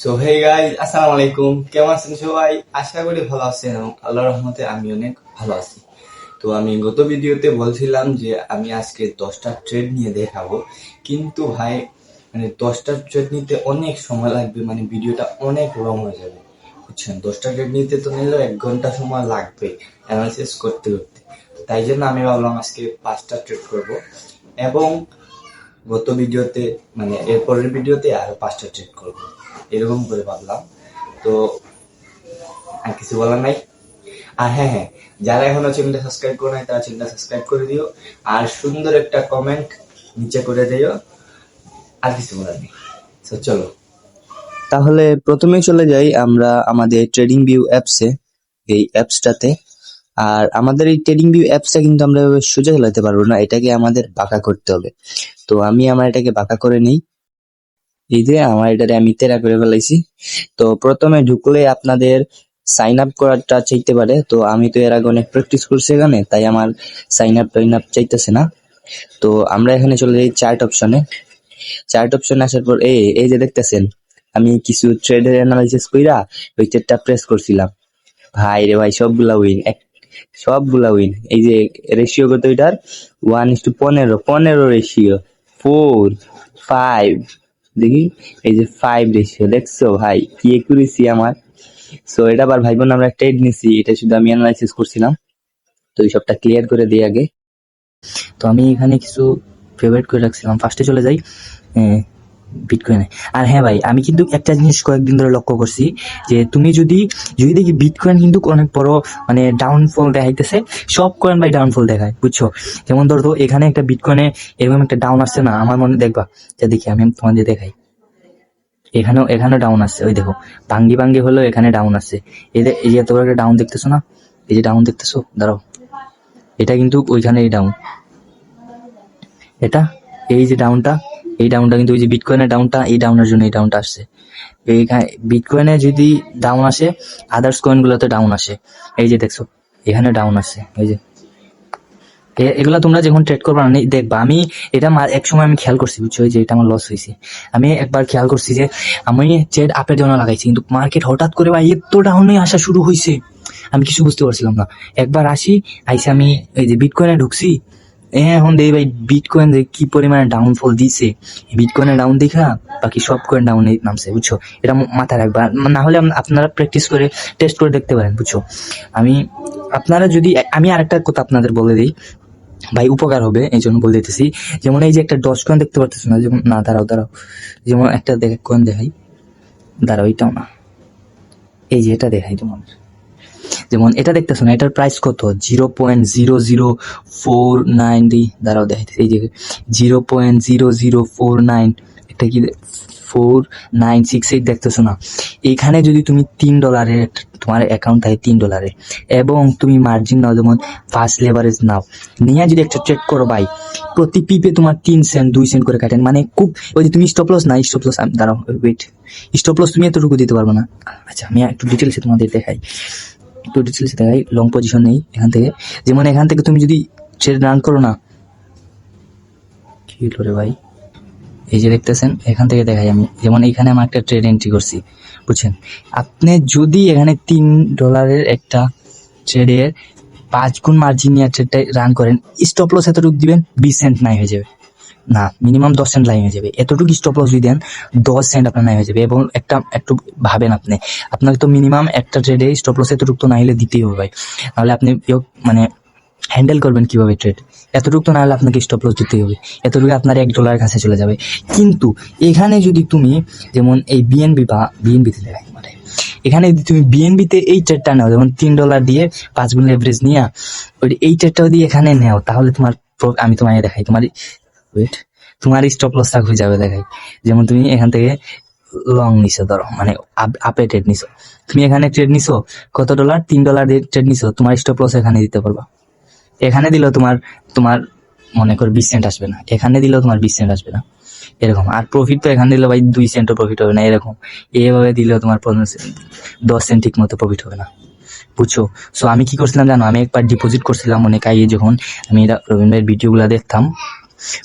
So hey guys আসসালামু আলাইকুম কেমন আছেন সবাই? আশা করি ভালো আছেন এবং আল্লাহর রহমতে আমি অনেক ভালো আছি। তো আমি গত ভিডিওতে বলছিলাম যে আমি আজকে দশটা ট্রেড নিয়ে দেখাবো। কিন্তু ভাই মানে দশটা ট্রেড নিতে অনেক সময় লাগবে মানে ভিডিওটা অনেক লং হয়ে যাবে। বুঝছেন? দশটা ট্রেড নিতে তো নিলেও এক ঘণ্টা সময় লাগবে অ্যানালিসিস করতে করতে। তাই জন্য আমি ভাবলাম আজকে পাঁচটা ট্রেড করব। এবং গত ভিডিওতে মানে এরপরের ভিডিওতে আরও পাঁচটা ট্রেড করব। এরকম করে ভাবলাম। তো আর কিছু বলার নাই? আর হ্যাঁ হ্যাঁ যারা এখনও চ্যানেলটা সাবস্ক্রাইব করে নাই, তারা চ্যানেলটা সাবস্ক্রাইব করে দিও। আর সুন্দর একটা কমেন্ট নিচে করে দিও। আর কিছু বলার নেই। তো চলো। তাহলে প্রথমে চলে যাই আমরা আমাদের ট্রেডিং ভিউ অ্যাপসে এই অ্যাপসটাতে আর আমাদের এই ট্রেডিং ভিউ অ্যাপসটা কিন্তু আমরা সোজা চালাতে পারব না, এটাকে আমাদের বাঁকা করতে হবে। তো আমি আমার এটাকে বাঁকা করে নিই। এই যে আমার এটাতে আমি তেরা করে ফেলাইছি। তো প্রথমে ঢুকলে আপনাদের সাইন আপ করাটা চাইতে পারে। তো আমি তো এর আগে অনেক প্র্যাকটিস করছি এখানে, তাই আমার সাইন আপ টাইন আপ চাইতেছে না। তো আমরা এখানে চলে যাই চার্ট অপশনে চার্ট অপশনে আসার পর এই এই যে দেখতেছেন, আমি কিছু ট্রেডের অ্যানালাইসিস কইরা ওই চেটটা প্রেস করছিলাম। ভাই রে ভাই, সবগুলা উইন এক, সবগুলা উইন এই যে রেশিও কত এটার ওয়ান ইস টু পনেরো পনেরো রেশিও ফোর ফাইভ দেখি। এই যে ফাইভ রেশিও দেখছ ভাই? কি একুরেসি আমার? সো এটা আবার ভাই বোন, আমরা ট্রেড নিছি। এটা শুধু আমি অ্যানালাইসিস করছিলাম। তো এই সবটা ক্লিয়ার করে দিই আগে। তো আমি এখানে কিছু ফেভারিট করে রাখছিলাম। ফার্স্টে চলে যাই। বিটকয়েনে আর হ্যাঁ ভাই, আমি কিন্তু একটা জিনিস কয়েকদিন ধরে লক্ষ্য করছি যে তুমি যদি যদি দেখি বিটকয়েন কিন্তু অনেক বড় মানে ডাউনফল দেখাইতেছে, সব কয়েন ভাই ডাউনফল দেখায়, বুঝছ? যেমন ধরো তো এখানে একটা বিটকয়েনে এরকম একটা ডাউন আসছে না, আমার মনে, দেখবা, যা দেখি আমি তোমাদের দেখাই। এখানেও এখানেও ডাউন আসছে, ওই দেখো, ভাঙ্গি ভাঙ্গি হলেও এখানে ডাউন আসছে। যে, এই যে বড় একটা ডাউন দেখতেছো না? এই যে ডাউন দেখতেছো? দাঁড়াও। এটা কিন্তু ওইখানেই ডাউন এটা, এই যে ডাউনটা এই ডাউনটা কিন্তু ওই যে বিটকয়েনের ডাউনটা এই ডাউনের জন্য এই ডাউনটা আসছে। এইখানে বিটকয়েনে যদি ডাউন আসে আদার্স কয়েনগুলোতে ডাউন আসে। এই যে দেখছ, এখানে ডাউন আসছে এই যে। এগুলা তোমরা যখন ট্রেড করবা না দেখবা, আমি এটা এক সময় আমি খেয়াল করছি, বুঝছ? যে এটা আমার লস হয়েছে আমি একবার খেয়াল করছি যে, আমি ট্রেড আপের জন্য লাগাইছি, কিন্তু মার্কেট হঠাৎ করে ভাই এত ডাউনে আসা শুরু হয়েছে আমি কিছু বুঝতে পারছিলাম না। একবার আসি, আইসে আমি এই যে বিটকয়েনে ঢুকছি এ, এখন দেখি ভাই বিটকয়েন যে কি পরিমাণে ডাউনফল দিছে বিটকয়েনের ডাউন দেখা বাকি সব কয়েন ডাউন নামছে বুঝছ? এটা মাথায় রাখবা। না হলে আপনারা প্র্যাকটিস করে টেস্ট করে দেখতে পারেন বুঝছ? আমি আপনারা যদি আমি আরেকটা কথা আপনাদের বলে দিই। ভাই উপকার হবে এই জন্য বলে দিতেছি। যেমন এই যে একটা দশ কয়েন দেখতে পারতেছ না যেমন না দাঁড়াও দাঁড়াও। যেমন একটা দেখ কয়েন দেখাই। দাঁড়াও এটাও না। এই যে এটা দেখাই তোমার যেমন এটা দেখতেছো না, এটার প্রাইস কত? Zero point zero zero four nine দি দাঁড়াও দেখাইতেছি এই যে zero point zero zero four nine এটা কি ফোর নাইন সিক্স এইট দেখতেছো না? এখানে যদি তুমি তিন ডলারের তোমার অ্যাকাউন্ট থাকে তিন ডলারে এবং তুমি মার্জিন নাও, যেমন ফার্স্ট লেভারেজ নাও। নিয়ে যদি একটা ট্রেড করো ভাই, প্রতি পিপে তোমার তিন সেন্ট দুই সেন্ট করে কাটেন। মানে খুব, ওই যে তুমি স্টপ লস না স্টপ লস দাঁড়াও ওয়েট স্টপ লস তুমি এতটুকু দিতে পারব না। আচ্ছা আমি একটু ডিটেলসে তোমাদের দেখাই। একটু ডিটেলসে দেখাই লং পজিশন নেই এখান থেকে। যেমন এখান থেকে তুমি যদি ট্রেড রান করো না, কি হলো রে ভাই? এই যে দেখতেছেন, এখান থেকে দেখাই আমি। যেমন এখানে আমার একটা ট্রেড এন্ট্রি করছি, বুঝছেন? আপনি যদি এখানে তিন ডলারের একটা ট্রেডের পাঁচ গুণ মার্জিন নিয়ে ট্রেডটা রান করেন স্টপ লস এতটুকু দিবেন, বিশ সেন্ট নাই হয়ে যাবে। না মিনিমাম দশ সেন্ট লাইন হয়ে যাবে। এতটুকু স্টপ লস যদি দেন, দশ সেন্ট আপনার নাই হয়ে যাবে এবং একটা, একটু ভাবেন আপনি। আপনাকে তো মিনিমাম একটা ট্রেডে স্টপ লস এতটুকু তো না হলে দিতেই হবে ভাই। নাহলে আপনি মানে হ্যান্ডেল করবেন কীভাবে ট্রেড এতটুকু তো না হলে আপনাকে স্টপ লস দিতেই হবে। এতটুকু আপনার এক ডলারের কাছে চলে যাবে। কিন্তু এখানে যদি তুমি, যেমন এই বিএনবি বা বিএনবিতে দেখাই মানে এখানে যদি তুমি বিএনবিতে এই ট্রেডটা নাও, যেমন তিন ডলার দিয়ে পাঁচ গুণ লেভারেজ নিয়ে, ওই এই ট্রেডটাও দিয়ে এখানে নেও, তাহলে তোমার আমি তোমায় দেখাই। তোমার ওয়েট তোমার স্টপ লস হয়ে যাবে দেখাই। যেমন তুমি এখান থেকে লং নিছো, ধরো মানে আপে ট্রেড নিছো। তুমি এখানে ট্রেড নিছো, কত ডলার তিন ডলার দিয়ে ট্রেড নিছো, তোমার স্টপ লস এখানে দিতে পারবা। এখানে দিলেও তোমার তোমার মনে করো বিশ সেন্ট আসবে না। এখানে দিলেও তোমার বিশ সেন্ট আসবে না। এরকম। আর প্রফিট তো এখানে দিলে ভাই দুই সেন্টও প্রফিট হবে না, এরকম। এইভাবে দিলেও তোমার দশ সেন্ট ঠিক মতো প্রফিট হবে না। বুঝছ? সো আমি কি করছিলাম জানো? আমি একবার ডিপোজিট করছিলাম অনেক আগে যখন আমি এটা রবীন্দ্র ভাইয়ের ভিডিওগুলো দেখতাম।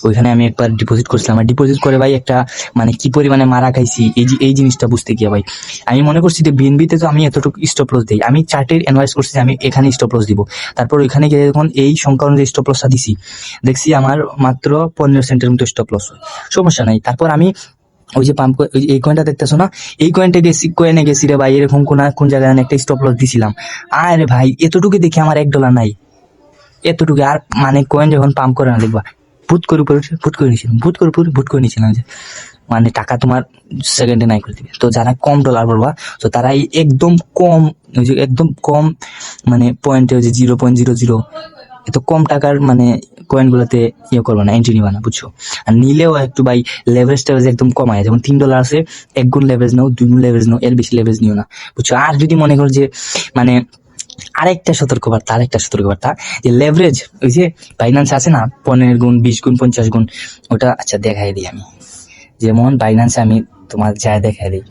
ওইখানে আমি একবার ডিপোজিট করছিলাম। আর ডিপোজিট করে ভাই একটা মানে কি পরিমাণে মারা খাইছি, এই এই জিনিসটা বুঝতে গিয়ে ভাই। আমি মনে করছি যে বিএনবিতে তো আমি এতটুকু স্টপ লস দিই। আমি চার্টের অ্যানালাইজ করছি আমি এখানে স্টপ লস দিব। তারপর ওইখানে গিয়ে যখন এই সংখ্যা অনুযায়ী স্টপ লসটা দিছি, দেখছি আমার মাত্র পনেরো সেন্টের মতো স্টপ লস সমস্যা নাই। তারপর আমি ওই যে পাম্প এই কয়েনটা দেখতেছো না? এই কয়েনটা গেছি কয়েনে গেছি রে ভাই, এরকম কোন কোন জায়গায় আমি একটা স্টপ লস দিছিলাম। আরে ভাই, এতটুকু দেখে আমার এক ডলার নাই। এতটুকু, আর মানে কয়েন যখন পাম্প করে না দেখবা ভূত করে উপরে ভূত করে নিয়েছিলাম ভূত করে উপরে, ভূত করে নিয়েছিলাম যে মানে টাকা তোমার সেকেন্ডে নাই করে দিবে। তো যারা কম ডলার পড়বা তো তারা একদম কম, ওই যে একদম কম মানে পয়েন্টে ওই যে জিরো পয়েন্ট জিরো জিরো এত কম টাকার মানে কয়েনগুলোতে ইয়ে করবে না এন্ট্রি নিবা না, বুঝছ? আর নিলেও একটু ভাই লেভারেজ টেভারেজ একদম কমায়, যেমন তিন ডলার আছে, এক গুণ লেভারেজ নাও, দুই গুণ লেভারেজ নাও, এর বেশি লেভারেজ নিও না, বুঝছ? আর যদি মনে করো যে মানে আরেকটা সতর্কবার্তা আরেকটা সতর্কবার্তা যে লেভারেজ ওই যে বাইন্যান্স আছে না, পনেরো গুণ, বিশ গুণ, পঞ্চাশ গুণ, ওটা আচ্ছা দেখাই দিই আমি। যেমন বাইন্যান্সে আমি তোমার যায় দেখাই দিই।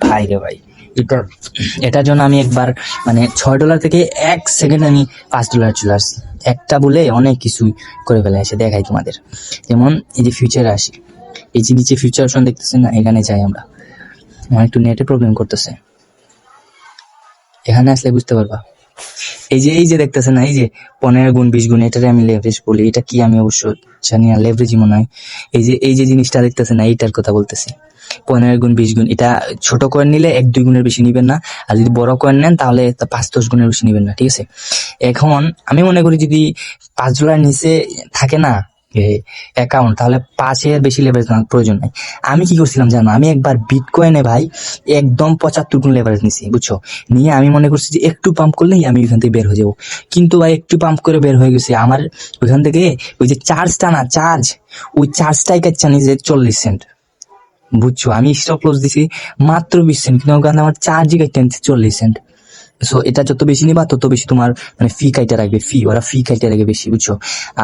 ভাই রে ভাই, এটা, এটার জন্য আমি একবার মানে ছয় ডলার থেকে এক সেকেন্ড আমি পাঁচ ডলার চলে আসছি। একটা বলে অনেক কিছুই করে ফেলে এসে দেখাই তোমাদের। যেমন এই যে ফিউচারে আসি, এই যে নিচে ফিউচার অপশন দেখতেছেন না, এখানে যাই আমরা। আমার একটু নেটে প্রবলেম করতেছে। এখানে আসলে বুঝতে পারবা। এই যে এই যে দেখতেছেন না, এই যে পনেরো গুণ, বিশ গুণ, এটারে আমি লেভারেজ বলি, এটা কি আমি অবশ্য জানি না লেভারেজই মনে হয়। এই যে এই যে জিনিসটা দেখতেছেন না, এইটার কথা বলতেছি। পনেরো গুণ, বিশ গুণ, এটা ছোট কয়েন নিলে এক, দুই গুণের বেশি নিবেন না, আর যদি বড় কয়েন নেন তাহলে পাঁচ, দশ গুণের বেশি নিবেন না, ঠিক আছে? এখন আমি মনে করি যদি পাঁচ ডলার নিচে থাকে না অ্যাকাউন্ট তাহলে পাঁচের বেশি লেভারেজ প্রয়োজন নাই। আমি কি করছিলাম জানো? আমি একবার বিটকয়েনে ভাই একদম পঁচাত্তর গুণ লেভারেজ নিছি, বুঝছ? নিয়ে আমি মনে করছি যে একটু পাম্প করলেই আমি ওইখান থেকে বের হয়ে যাব। কিন্তু ভাই একটু পাম্প করে বের হয়ে গেছি। আমার ওইখান থেকে ওই যে চার্জটা না চার্জ ওই চার্জটাই কাচ্ছা নিয়েছে চল্লিশ সেন্ট বুঝছ? আমি স্টপ লস দিছি মাত্র বিশ সেন্ট কিন্তু ওখানে আমার চার্জই কাটতে চল্লিশ সেন্ট সো এটা যত বেশি নিবা, তত বেশি তোমার মানে ফি কাইটা রাখবে ফি ওরা ফি কাইটা রাখবে বেশি, বুঝছ?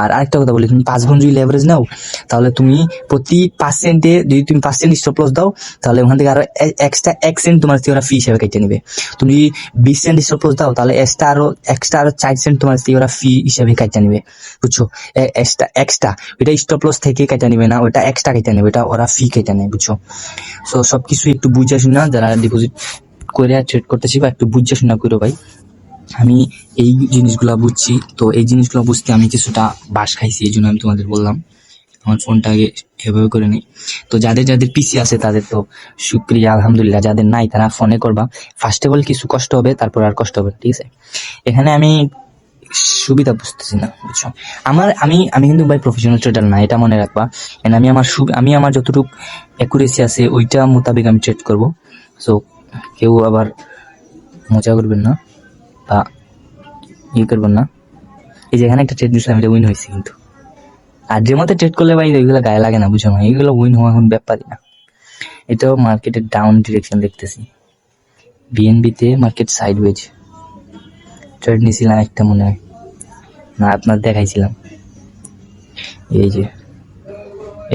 আর আরেকটা কথা বলি, তুমি পাঁচ গুণ যদি লেভারেজ নাও, তাহলে তুমি প্রতি পার্সেন্টে যদি তুমি পার্সেন্ট স্টপ লস দাও, তাহলে ওখান থেকে আরও এক্সট্রা এক সেন্ট তোমার ওরা ফি হিসেবে কেটে নেবে। তুমি যদি বিশ সেন্ট স্টপ লস দাও, তাহলে এক্সট্রা আরও এক্সট্রা আরও চার সেন্ট তোমার থেকে ওরা ফি হিসেবে কেটে নেবে, বুঝছ? এক্সট্রা এক্সট্রা ওইটা স্টপ লস থেকে কেটে নেবে না ওটা এক্সট্রা কেটে নেবে ওটা ওরা ফি কেটে নেবে বুঝছ? সো সবকিছু একটু বুঝে শুনে যারা ডিপোজিট করে ট্রেড করতেছি বা একটু বুঝে শোনা করো ভাই। আমি এই জিনিসগুলা বুঝছি। তো এই জিনিসগুলো বুঝতে আমি কিছুটা বাস খাইছি, এই জন্য আমি তোমাদের বললাম। আমার ফোনটা আগে এভাবে করে নিই। তো যাদের যাদের পিসি আছে, তাদের তো শুক্রিয়া, আলহামদুলিল্লাহ। যাদের নাই, তারা ফোনে করবা। ফার্স্ট অফ অল কিছু কষ্ট হবে, তারপর আর কষ্ট হবে ঠিক আছে? এখানে আমি সুবিধা বুঝতেছি না, বুঝছ? আমার, আমি আমি কিন্তু ভাই প্রফেশনাল ট্রেডার না, এটা মনে রাখবা। আমি আমার আমি আমার যতটুকু অ্যাকুরেসি আছে, ওইটা মোতাবেক আমি ট্রেড করব। সো কেউ আবার মজা করবেন না বা ইয়ে করবেন না। এই যে এখানে একটা ট্রেড দিয়েছিলাম এটা উইন হয়েছে কিন্তু। আর যে মতো ট্রেড করলে ভাই, এগুলো গায়ে লাগে না বুঝো না? এগুলো উইন হওয়া এখন ব্যাপারই না। এটাও মার্কেটের ডাউন ডিরেকশন দেখতেছি। বিএনবিতে মার্কেট সাইডওয়েজ ট্রেড নিয়েছিলাম একটা মনে হয়। না, আপনার দেখাইছিলাম। এই যে।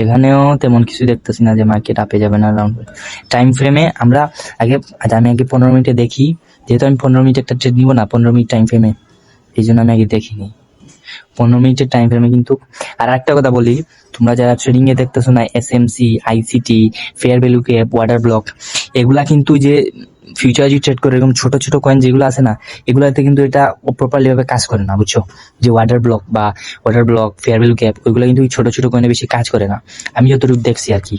এখানেও তেমন কিছু দেখতেছি না যে মার্কেট আপে যাবে না ডাউন টাইম ফ্রেমে আমরা আগে আমি আগে পনেরো মিনিটে দেখি, যেহেতু আমি পনেরো মিনিট একটা ট্রেড নিব না, পনেরো মিনিট টাইম ফ্রেমে এই জন্য আমি আগে দেখিনি। পনেরো মিনিটের টাইম ফ্রেমে কিন্তু, আর একটা কথা বলি, তোমরা যারা ট্রেডিং এ দেখতেছো না S M C ICT fair value gap order block এগুলা কিন্তু যে ফিউচার ট্রেড করে, এরকম ছোট ছোট কয়েন যেগুলো আছে না, এগুলোতে কিন্তু এটা প্রপারলি ভাবে কাজ করে না, বুঝছ? যে ওয়াটার ব্লক বা order block fair value gap ওইগুলো কিন্তু ছোট ছোট কয়েনে বেশি কাজ করে না। আমি যতটুকু দেখছি আর কি।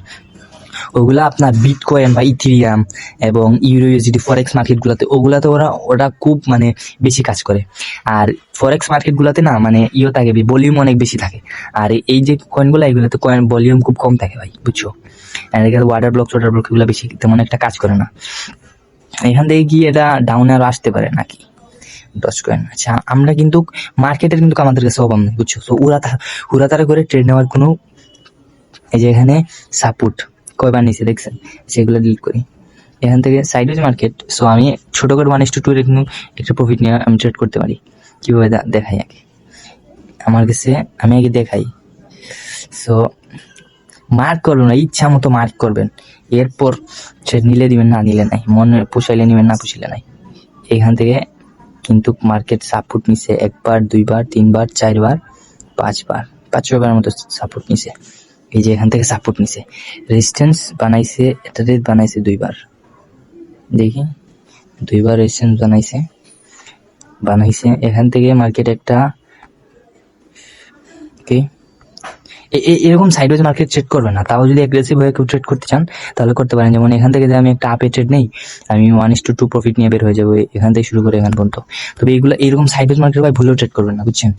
ওগুলা আপনার বিট কয়েন বা ইথিরিয়াম এবং ইউরো ইউএসডি ফরেক্স মার্কেটগুলোতে ওগুলাতে ওরা ওরা খুব মানে বেশি কাজ করে। আর ফরেক্স মার্কেটগুলোতে না মানে ইও থাকে ভলিউম অনেক বেশি থাকে। আর এই যে কয়েনগুলো এগুলোতে কয়েন ভলিউম খুব কম থাকে ভাই, বুঝছ? এখানে ওয়াটার ব্লক ওয়াটার ব্লক এগুলো বেশি তেমন একটা কাজ করে না। এখান থেকে গিয়ে এটা ডাউনে আরও আসতে পারে নাকি? ডচ কয়েন আচ্ছা আমরা কিন্তু মার্কেটের কিন্তু আমাদের কাছে অভাব নেই, বুঝছ? তো তার ওরা তারা করে ট্রেড নেওয়ার কোনো এই যে এখানে সাপোর্ট কয়বার নিচে দেখছেন? সেগুলো ডিলিট করি। এখান থেকে সাইডওয়েজ মার্কেট সো আমি ছোট করে ওয়ান টু টু কিন্তু একটা প্রফিট নিয়ে আমি ট্রেড করতে পারি। কীভাবে দেখাই আগে? আমার কাছে, আমি আগে দেখাই। সো মার্ক করবেন না ইচ্ছা মতো মার্ক করবেন। এরপর ট্রেড নিলে দিবেন না, নিলে নাই। মনে পুষাইলে নিবেন না পুষাইলে নাই। এখান থেকে কিন্তু মার্কেট সাপোর্ট নিছে একবার, দুইবার, তিনবার, চারবার, পাঁচবার। পাঁচশো টাকার মতো সাপোর্ট নিছে। এই যে এখান থেকে সাপোর্ট নিছে। রেজিস্ট্যান্স বানাইছে এটাতে বানাইছে দুইবার। দেখি। দুইবার রেজিস্ট্যান্স বানাইছে। বানাইছে। এখান থেকে মার্কেট একটা কি? এরকম সাইডওয়েজ মার্কেট ট্রেড করবে না। তাও যদি অ্যাগ্রেসিভ হয়ে কেউ ট্রেড করতে চান, তাহলে করতে পারেন। যেমন এখান থেকে আমি একটা আপে ট্রেড নেই, আমি one is to two profit নিয়ে বের হয়ে যাব এখান থেকে শুরু করে এখান পর্যন্ত। তবে এইগুলো এরকম সাইডওয়েজ মার্কেট ভাই ভুলেও ট্রেড করবেন না, বুঝছেন?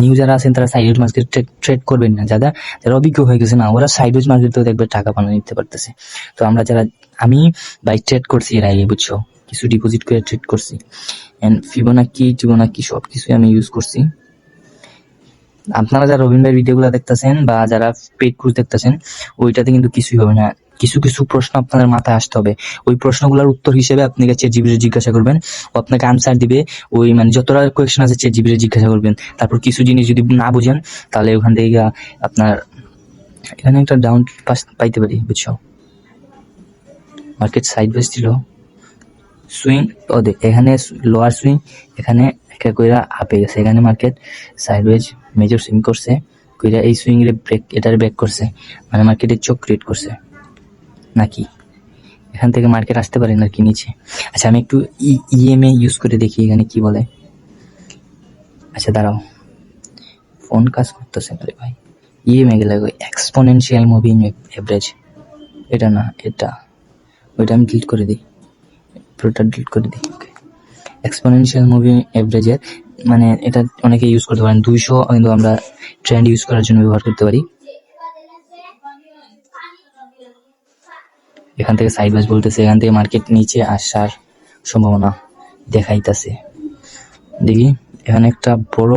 নিউ যারা আছেন, তারা সাইডওয়েজ মার্কেট ট্রেড করবেন না। যারা যারা অভিজ্ঞ হয়ে গেছে না, ওরা সাইডওয়েজ মার্কেটেও দেখবে টাকা বানিয়ে নিতে পারতেছে। তো আমরা যারা, আমি বাইক ট্রেড করছি এর আগে, বুঝছ? কিছু ডিপোজিট করে ট্রেড করছি। এন্ড ফিবোনাকি টিবোনাকি সব কিছুই আমি ইউজ করছি। আপনারা যারা রবীন্দ্র ভাইয়ের ভিডিওগুলো দেখতেছেন বা যারা পেড কোর্স দেখতেছেন, ওইটাতে কিন্তু কিছুই হবে না। কিছু কিছু প্রশ্ন আপনাদের মাথায় আসতে হবে। ওই প্রশ্নগুলোর উত্তর হিসেবে আপনি চেট জিবিরে জিজ্ঞাসা করবেন। ও আপনাকে আনসার দিবে। ওই মানে যতটা কোয়েশ্চেন আছে চেট জিবিরে জিজ্ঞাসা করবেন। তারপর কিছু জিনিস যদি না বুঝেন, তাহলে ওখান থেকে আপনার এখানে একটা ডাউন পাস পাইতে পারি, বুঝছ? মার্কেট সাইড বেস ছিল। সুইং ও এখানে লোয়ার সুইং এখানে একটা কইরা আপে গেছে। এখানে মার্কেট সাইডওয়েজ মেজর সুইং করছে, কইরা এই সুইং এর ব্রেক এটার ব্রেক করছে। মানে মার্কেটে চোখ ক্রিয়েট করছে। নাকি? এখান থেকে মার্কেট আসতে পারে নাকি নিচে। আচ্ছা আমি একটু ইএমএ ইউজ করে দেখি এখানে কি বলে। আচ্ছা দাঁড়াও। ফোন কাজ করতেছে, আরে ভাই। ইএমএ গেলে এক্সপোনেনশিয়াল মুভিং এভারেজ এটা না, এটা। ওইটা আমি ডিলিট করে দিই। পুরোটা ডিলিট করে দিই ওকে এক্সপোনেনশিয়াল মুভি এভারেজের মানে এটা অনেকে ইউজ করতে পারেন। দুইশো কিন্তু আমরা ট্রেন্ড ইউজ করার জন্য ব্যবহার করতে পারি। এখান থেকে সাইড ওয়াইজ বলতেছে, এখান থেকে মার্কেট নিচে আসার সম্ভাবনা দেখাইতেছে। দেখি, এখানে একটা বড়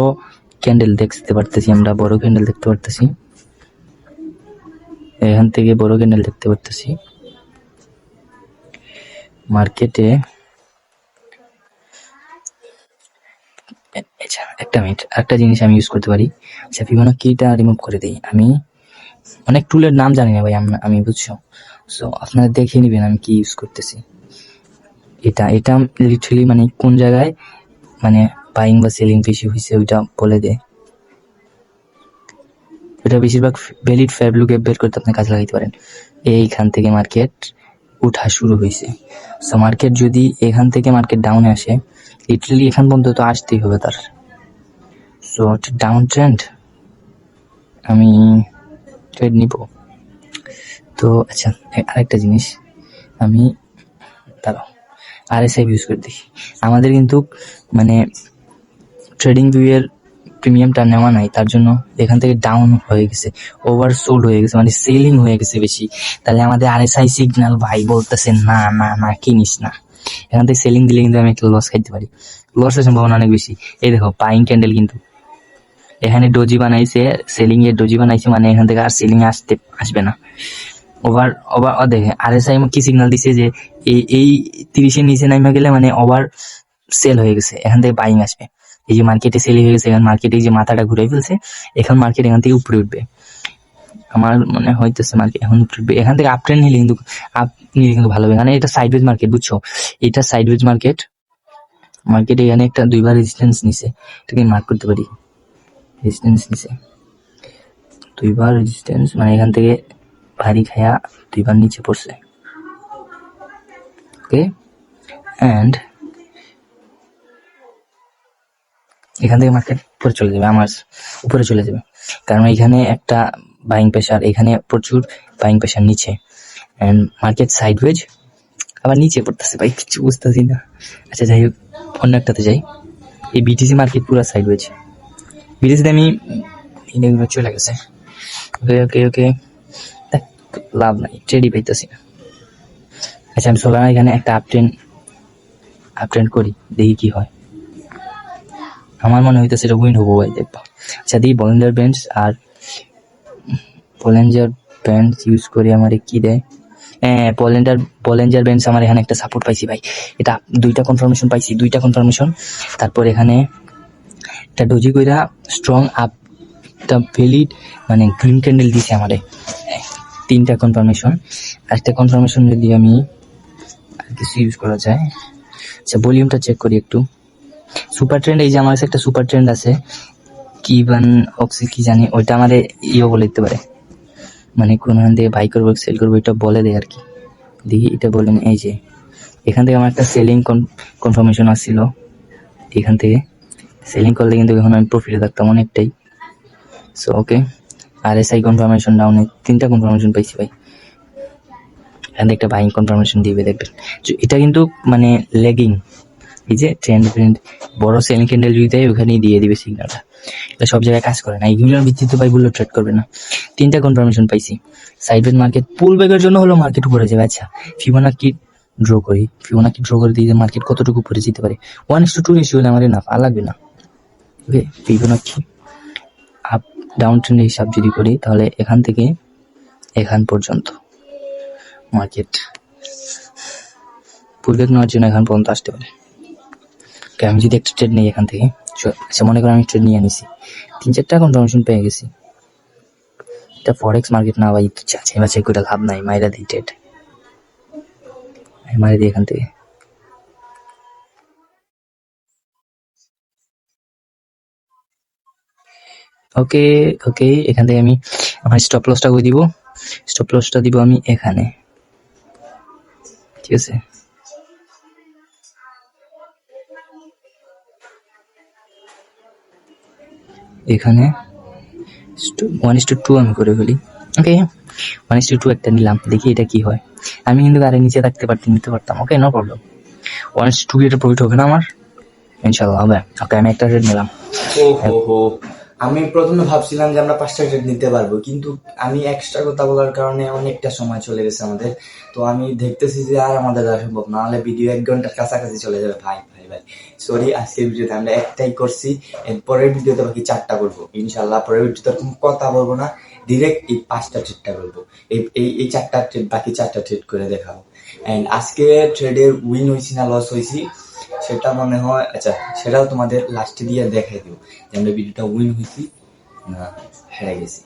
ক্যান্ডেল দেখতে পারতেছি আমরা, বড় ক্যান্ডেল দেখতে পারতেছি। এখান থেকে বড় ক্যান্ডেল দেখতে পারতেছি। মার্কেটে আচ্ছা একটা মিনিট একটা জিনিস আমি ইউজ করতে পারি। আচ্ছা ফিবোনা কিটা রিমুভ করে দিই। আমি অনেক টুলের নাম জানি না ভাই, আম- বুঝছ? সো আপনারা দেখে নেবেন আমি কি ইউজ করতেছি। এটা এটা লিটারালি মানে কোন জায়গায় মানে বাইং বা সেলিং বেশি হয়েছে ওইটা বলে দেয় এটা বেশিরভাগ ভ্যালিড ফ্যাবলুকে বের করতে আপনি কাজে লাগাইতে পারেন। এইখান থেকে মার্কেট উঠা শুরু হয়েছে সো মার্কেট যদি এখান থেকে মার্কেট ডাউনে আসে লিটারালি এখান পর্যন্ত তো আসতেই হবে তার। সো একটা ডাউন ট্রেন্ড আমি ট্রেড নিব। তো আচ্ছা আরেকটা জিনিস। আমি, দাঁড়াও আর এস ইউজ করে দেখি। আমাদের কিন্তু মানে ট্রেডিং ভিউয়ের প্রিমিয়ামটা নেওয়া নাই, তার জন্য এখান থেকে ডাউন হয়ে গেছে ওভার সোল্ড হয়ে গেছে মানে সেলিং হয়ে গেছে বেশি। তাহলে আমাদের আর এস আই সিগন্যাল ভাই বলতেছে, না না না, কিনিস না। এখান থেকে সেলিং দিলে কিন্তু আমি একটা লস খাইতে পারি। লসের সম্ভাবনা অনেক বেশি। এই দেখো পাইং ক্যান্ডেল কিন্তু। এখানে ডোজি বানাইছে সেলিং এর ডোজি বানাইছে মানে এখান থেকে আর সেলিং আসতে, আসবে না। ওভার ওভার ও দেখে আর এস আই কি সিগনাল দিছে যে এই এই তিরিশের নিচে নামে গেলে মানে ওভার সেল হয়ে গেছে, এখান থেকে বাইং আসবে। এই যে মার্কেটে সেল হয়ে গেছে, এখন মার্কেটে যে মাথাটা ঘুরে ফেলছে, এখন মার্কেট এখান থেকে উপরে উঠবে। আমার মনে হইতেছে মার্কেট এখন এখান থেকে আপ ট্রেন্ড নিলে কিন্তু আপ নিলে কিন্তু ভালো হবে। কারণ এটা সাইডওয়েজ মার্কেট বুঝছ? এটা সাইডওয়েজ মার্কেট মার্কেট এখানে একটা দুইবার রেজিস্ট্যান্স নিছে। এটাকে মার্ক করতে পারি। রেজিস্ট্যান্স নিছে। দুইবার রেজিস্ট্যান্স মানে এখান থেকে ভারী খায়া দুইবার নিচে পড়ছে। ওকে অ্যান্ড এখান থেকে মার্কেট উপরে চলে যাবে, আমার উপরে চলে যাবে। কারণ এখানে একটা বাইং প্রেশার এখানে প্রচুর বাইং প্রেশার নিচে অ্যান্ড মার্কেট সাইডওয়েজ আবার নিচে পড়তেছে ভাই, কিছু বুঝতেছি না। আচ্ছা যাই হোক, অন্য একটাতে যাই। এই বিটিসি মার্কেট পুরো সাইডওয়েজ বিটিসিতে আমি চলে গেছে। ওকে ওকে লাভ নাই ট্রেডই পাইতেছি না। আচ্ছা আমি সোলার এখানে একটা আপট্রেন আপট্রেন করি, দেখি কি হয়। আমার মনে হইতেছে এটা উইন হব ভাই, দেখব। আচ্ছা দিই বলেন্ডার ব্যান্ডস আর পলেঞ্জার ব্যান্ডস ইউজ করি আমার কি দেয়? হ্যাঁ পলেন্ডার পলেঞ্জার ব্যান্ডস আমার এখানে একটা সাপোর্ট পাইছি ভাই। এটা দুইটা কনফার্মেশন পাইছি দুইটা কনফার্মেশন তারপর এখানে একটা ডোজি কইরা স্ট্রং আপ একটা ভ্যালিড মানে গ্রিন ক্যান্ডেল দিছে আমারে। হ্যাঁ, তিনটা কনফার্মেশন একটা কনফার্মেশন যদি আমি আর কিছু ইউজ করা যায় আচ্ছা ভলিউমটা চেক করি একটু। সুপার ট্রেন্ড এই যে আমার কাছে একটা সুপার ট্রেন্ড আছে। কি বান অক্সি কি জানি ওইটা আমারে ইয়ে বলে দিতে পারে। মানে কোনখান থেকে বাই করব সেল করব, এটা বলে দেয় আর কি। দেখি এটা বলেন, এই যে, এখান থেকে আমার একটা সেলিং কনফার্মেশন আসছিল। এখান থেকে সেলিং করলে কিন্তু এখন আমি প্রফিটে থাকতাম অনেকটাই। So okay R S I confirmation ডাউনে তিনটা কনফার্মেশন পাইছি ভাই। এখান থেকে একটা বাইং কনফার্মেশন দিবে, দেখবেন। এটা কিন্তু মানে লেগিং এই যে ট্রেন্ড ফ্রেন্ড বড় সেলিং ক্যান্ডেল যদি দেয়, ওখানেই দিয়ে দিবে সিগন্যালটা এটা সব জায়গায় কাজ করে না। এইগুলোর ভিত্তিতে ভাই বলল ট্রেড করবে না। তিনটা কনফার্মেশন পাইছি। সাইডওয়েজ মার্কেট পুল ব্যাগের জন্য হলো মার্কেট উপরে যাবে। আচ্ছা ফিবোনাকি ড্র করি। ফিবোনা কি ড্র করে দিয়ে মার্কেট কতটুকু উপরে যেতে পারে। One is to two ratio হলে আমার না আর লাগবে না। ওকে ফিবোনা কি আপ ডাউন ট্রেন্ডের হিসাব যদি করি, তাহলে এখান থেকে এখান পর্যন্ত মার্কেট পুল পুলব্যাক নেওয়ার জন্য এখান পর্যন্ত আসতে পারে। আমি যদি একটা ট্রেড নিই এখান থেকে আচ্ছা মনে করো আমি ট্রেড নিয়ে আনিছি। তিন চারটা কনফার্মেশন পেয়ে গেছি। এটা ফরেক্স মার্কেট না ভাই চাচ্ছে বা চেক করে লাভ নাই মাইরা দিই ট্রেড মারি দিই এখান থেকে। ওকে ওকে, এখান থেকে আমি আমার স্টপ লসটা করে দিব। স্টপ লসটা দিব আমি এখানে। ঠিক আছে? এখানে। ওয়ান ইস টু টু আমি করে ফেলি। Okay one is to two একটা নিলাম, দেখি এটা কি হয়। আমি কিন্তু আরে নিচে থাকতে পারতাম, নিতে পারতাম। Okay no problem one is to এটা প্রফিট হবে না আমার? ইনশাল্লাহ হবে। ওকে আমি একটা রেট নিলাম। আমি প্রথমে ভাবছিলাম যে আমরা পাঁচটা ট্রেড নিতে পারব, কিন্তু আমি এক্সট্রা কথা বলার কারণে অনেকটা সময় চলে গেছে আমাদের। তো আমি দেখতেছি যে আর আমাদের সম্ভব না হলে ভিডিও এক ঘণ্টার কাছাকাছি চলে যাবে, ভাই। ভাই। সরি আজকের ভিডিওতে আমরা একটাই করছি পরের ভিডিওতে বাকি চারটা করব। ইনশাল্লাহ পরের ভিডিওতে কোনো কথা বলব না ডিরেক্ট এই পাঁচটা ট্রেডটা করব। এই এই চারটা ট্রেড বাকি চারটা ট্রেড করে দেখাবো। এন্ড আজকে ট্রেডের উইন হয়েছি না লস হয়েছি সেটা মনে হয় আচ্ছা সেটাও তোমাদের লাস্টে দিয়ে দেখাই দেবো যে আমরা ভিডিওটা উইন হয়েছি না হেরে গেছি।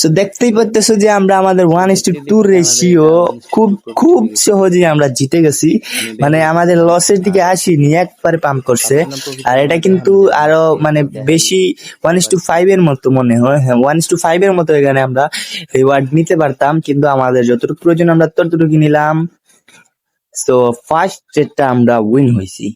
সো দেখতেই পাচ্তেছো যে আমরা আমাদের one is to two ratio খুব খুব সহজে আমরা জিতে গেছি। মানে আমাদের লসের দিকে আসিনি, একবারে পাম্প করছে। আর এটা কিন্তু আরও মানে বেশি ওয়ান ইস টু ফাইভ এর মতো মনে হয়। হ্যাঁ ওয়ান ইস টু ফাইভ এর মতো এখানে আমরা রিওয়ার্ড নিতে পারতাম, কিন্তু আমাদের যতটুকু প্রয়োজন আমরা ততটুকু নিলাম। সো ফার্স্ট যেটা আমরা উইন হয়েছি।